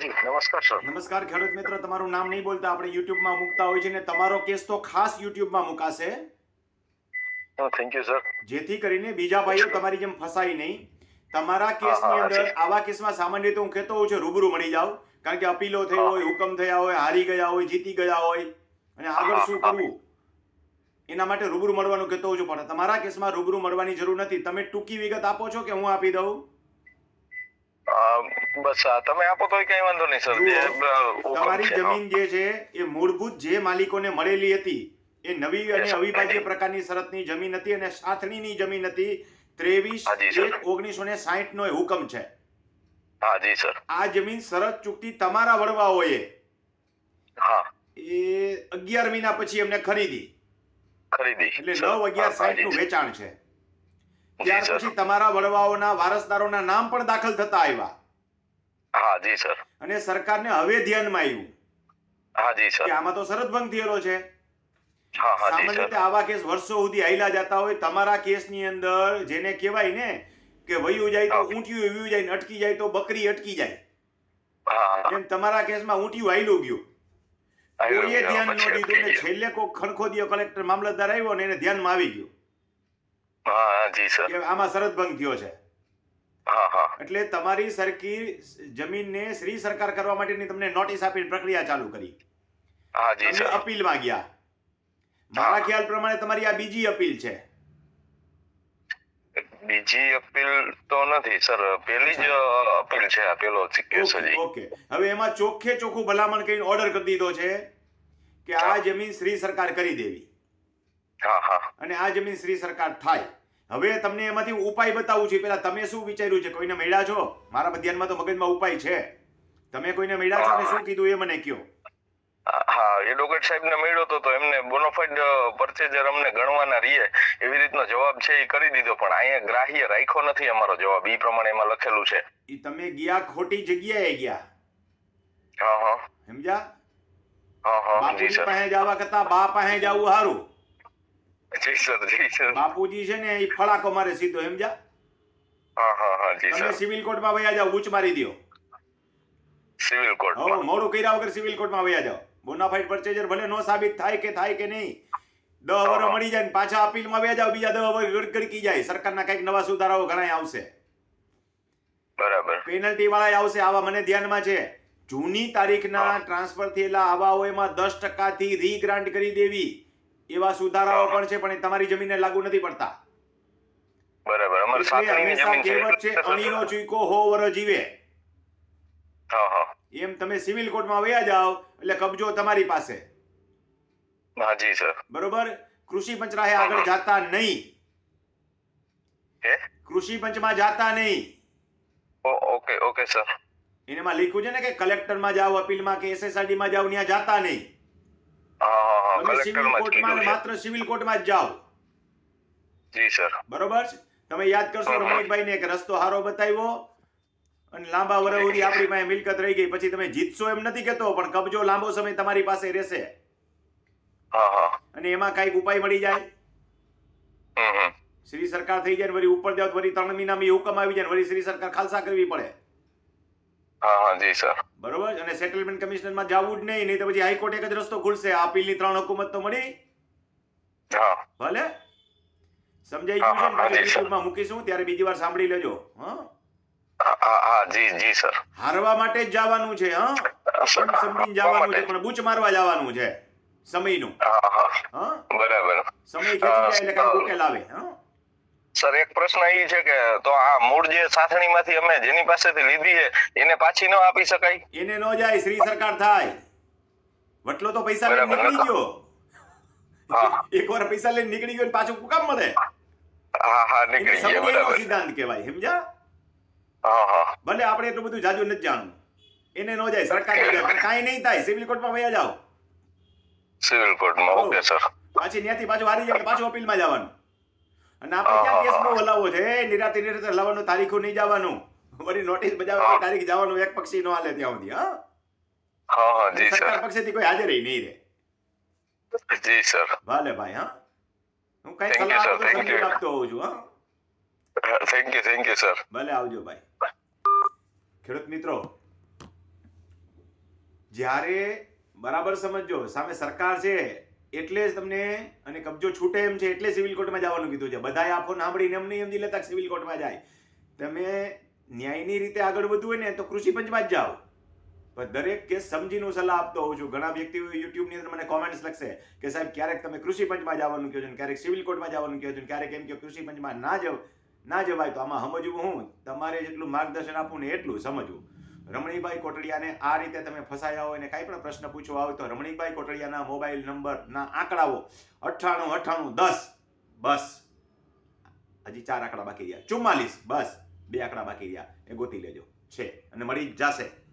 જી નમસ્કાર સર. નમસ્કાર ખેડૂત મિત્ર તમારું નામ નહીં બોલતા આપણે યુટ્યુબમાં મૂકતા હોય છે ને તમારો કેસ તો ખાસ યુટ્યુબમાં મુકાશે. થેન્ક યુ સર જેથી કરીને બીજા ભાઈઓ તમારી જેમ ફસાય નહીં. તમારા કેસની અંદર. આવા કેસમાં સામાન્ય રીતે હું કહેતો હોઉં છું રૂબરૂ મળી જાવ કારણ કે અપીલો થઈ હોય હુકમ થયા હોય હારી ગયા હોય જીતી ગયા હોય અને આગળ શું કરવું? એના માટે રૂબરૂ મળવાનું કહેતો હોઉં છું પણ તમારા કેસમાં રૂબરૂ મળવાની જરૂર નથી. તમે ટૂંકી વિગત આપો છો કે હું આપી દઉં? બસ આ તમે આપો તો કઈ વાંધો નહીં સર. તમારી જમીન જે છે એ મૂળભૂત જે માલિકોને મળેલી હતી એ નવી અને અવિભાજ્ય પ્રકારની શરતની જમીન હતી અને સાથણીની જમીન હતી. ત્રેવીસ એક ઓગણીસો ને સાહીઠ નો હુકમ છે. હાજી સર. આ જમીન શરત ચૂકતી તમારા વડવાઓએ એ અગિયાર મહિના પછી એમને ખરીદી. ખરીદી. એટલે. નવ અગિયાર સાહીઠનું વેચાણ છે. ત્યાર પછી તમારા વડવાઓના વારસદારોના નામ પણ દાખલ થતા આવ્યા. હા જી સર. અને સરકારને હવે ધ્યાનમાં આવ્યું હા જી સર. કે આમાં તો શરત ભંગ થયેલો છે. હા હા જી સર. આવા કેસ વર્ષો સુધી આયલા જતા હોય તમારા કેસની અંદર જેને કહેવાય ને કે વયું જાય તો ઊંટિયું વયું જાય ને અટકી જાય તો બકરી અટકી જાય. એમ તમારા કેસમાં ઊંટિયું આયલું ગયું. કોઈએ ધ્યાન ન દીધું ને છેલ્લે કોઈ ખણખોદિયો કલેક્ટર મામલતદાર આવ્યો ને એને ધ્યાનમાં આવી ગયું. હા હા જી સર. આમાં શરત ભંગ થયો છે. હા હા. એટલે તમારી સરખી જમીનને શ્રી સરકાર કરવા માટેની તમને નોટિસ આપીને પ્રક્રિયા ચાલુ કરી. હા જી સર. અપીલમાં ગયા મારા ખ્યાલ પ્રમાણે તમારી આ બીજી અપીલ છે. બીજી અપીલ તો નથી સર. પહેલી જ અપીલ છે આ પેલો કેસ હજી ઓકે. હવે એમાં ચોખ્ખે ચોખ્ખું ભલામણ કરીને ઓર્ડર કરી દીધો છે કે આ જમીન શ્રી સરકાર કરી દેવી. હા હા. અને આ જમીન શ્રી સરકાર થાય. હવે તમને એમાંથી ઉપાય બતાવું છું. પેલા તમે શું વિચાર્યું છે? કોઈને મળ્યા છો? મારા ધ્યાનમાં તો મગજમાં ઉપાય છે. તમે કોઈને મળ્યા છો અને શું કીધું એ મને કયો. હા એડવોકેટ સાહેબને મળ્યો તો તો એમને બોનોફાઇડ પરચેજર અમને ગણવાના રહીએ. એવી રીતનો જવાબ છે એ કરી દીધો પણ અહીંયા ગ્રાહ્ય રાખ્યો નથી અમારો જવાબ. એ પ્રમાણે એમાં લખેલું છે. એ તમે ગયા ખોટી જગ્યાએ ગયા. હા હા. સમજ્યા? હા હા જી સર. પાસે જવા કરતા બા પાસે જવું સારું. જી સર જી સર. બાપુજી છે ને એ ફળાકો મારે સીધો સમજ્યા? હા હા હા જી તમે સિવિલ કોર્ટમાં વયા જાઓ ઉચ મારી દ્યો. સિવિલ કોર્ટમાં. મોડું કર્યા વગર સિવિલ કોર્ટમાં વયા જાઓ. બોનાફાઇડ પરચેજર ભલે નો સાબિત થાય કે થાય કે નહીં દહ વર મળી જાય ને પાછા અપીલમાં વયા જાઓ બીજા દહ વર ગડકી જાય. સરકારના કંઈક નવા સુધારાઓ ઘણા આવશે. બરાબર. પેનલ્ટી વાળા આવશે આવા મને ધ્યાનમાં છે. જૂની તારીખના ટ્રાન્સફર થયેલા આવાઓમાં દસ ટકાથી રીગ્રાન્ટ કરી દેવી. એવા સુધારાઓ પણ છે પણ એ તમારી જમીનને લાગુ નથી પડતા. બરાબર અમારી એટલે જમીન છે કહેવત છે અણીનો. ચૂકો હો વર જીવે. હા હા. એમ તમે સિવિલ કોર્ટમાં વયા જાઓ એટલે કબજો તમારી પાસે. હા જી સર. બરોબર? કૃષિ પંચરાહે આગળ. જાતા નહીં. હે? કૃષિ પંચમાં જાતા નહીં. Okay okay sir. એનામાં લખ્યું છે ને કે કલેક્ટરમાં જાઓ અપીલમાં કે SSRD માં જાઓ ત્યાં જાતા નહીં. હા તમે સિવિલ કોર્ટમાં માત્ર સિવિલ કોર્ટમાં જ જાઓ. જી સર. બરોબર છે? તમે યાદ કરશો. રમણીકભાઈને એક રસ્તો હારો બતાવ્યો અને લાંબા સુધી આપણી પાસે મિલકત રહી ગઈ. પછી તમે જીતશો એમ નથી કેતો પણ કબજો લાંબો સમય તમારી પાસે રહેશે. અને એમાં કંઈક ઉપાય મળી જાય. શ્રી સરકાર થઈ જાય વળી ઉપર તો વળી ત્રણ મહિનામાં હુકમ આવી જાય વળી શ્રી સરકાર ખાલસા કરવી પડે. હા હા જી સર. બરોબર? અને સેટલમેન્ટ કમિશનરમાં જવું જ નહીં નહીં તો પછી હાઈકોર્ટ એક જ રસ્તો ખુલશે. આ અપીલની ત્રણ હુકુમત તો મળી. ભલે? સમજાઈ ગયું છે. યુટ્યુબમાં મૂકીશું ત્યારે બીજી વાર સાંભળી લેજો હા? જી જી સર. હારવા માટે જ જવાનું છે હા? સમજીને જવાનું છે પણ બૂચ મારવા જવાનું છે સમયનું. હા બરાબર. સમય ખેંચી જાય એટલે કઈ ઉકેલ આવે હા? સર એક પ્રશ્ન એ છે કે તો આ મૂળ જે સાથણીમાંથી અમે જેની પાસેથી લીધી છે એને પાછી ન આપી શકાય? એને ન જાય શ્રી સરકાર થાય. વટલો તો પૈસા લઈને નીકળી ગયો. એકવાર પૈસા લઈને નીકળી ગયો ને પાછું કામ મળે. હા હા નીકળી ગયો બરાબર. સિદ્ધાંત કહેવાય સમજ્યા? હા હા. ભલે આપણે એટલું બધું જાજુ નથી જાણવું. એને ન જાય સરકાર ન જાય પણ કાંઈ નહીં થાય સિવિલ કોર્ટમાં વયા જાઓ. સિવિલ કોર્ટમાં. Okay sir. પાછી ત્યાંથી પાછું હારી જાય પાછું અપીલમાં જવાનું. અને આપણે ક્યાં હા, કેસ હા, બહુ હલાવવો છે નિરાતે નિરાતે હલાવવાનું તારીખો નહીં જવાનું. વળી નોટિસ બજાવવાની હા. તારીખ જવાનું એક પક્ષી નો હાલે ત્યાં સુધી હા? જી સર. પક્ષેથી કોઈ હાજર નહીં રહે. જી સર. ભલે ભાઈ હા? હું કઈ સલાહ sir. આપું તો Thank સમજી you. આપતો હોઉં છું હા? Thank you thank you sir ભલે આવજો ભાઈ. ખેડૂત મિત્રો જ્યારે બરાબર સમજો સામે સરકાર છે એટલે જ તમને, અને કબજો છૂટે એમ છે એટલે સિવિલ કોર્ટમાં જવાનું કીધું છે. બધાએ આ ફોન સાંભળીને એમ નહીં સમજી લેતા સિવિલ કોર્ટમાં જાય. તમે ન્યાયની રીતે આગળ વધવું હોય ને, તો કૃષિ પંચમાં જ જાઓ. પણ દરેક કેસ સમજીને સલાહ આપતો હોઉં છું. ઘણા વ્યક્તિઓ યુટ્યુબની અંદર મને કોમેન્ટ્સ લખશે કે સાહેબ, ક્યારેક તમે કૃષિ પંચમાં જવાનું કહો છો ક્યારેક સિવિલ કોર્ટમાં જવાનું કહો છો ક્યારેક એમ કે કૃષિ પંચમાં ના જવ, ના જવાય તો આમાં સમજવું હું? તમારે જેટલું માર્ગદર્શન આપવું ને એટલું સમજવું. રમણીભાઈ કોટડિયાને આ રીતે તમે ફસાયા હોય ને કાંઈ પણ પ્રશ્ન પૂછવા હોય તો રમણીભાઈ કોટડિયાના મોબાઈલ નંબરના આંકડાઓ અઠ્ઠાણું અઠ્ઠાણું દસ, બસ. હજી ચાર આંકડા બાકી રહ્યા. ચુમ્માલીસ, બસ. બે આંકડા બાકી રહ્યા. એ ગોતી લેજો. છે. અને મળી જાશે.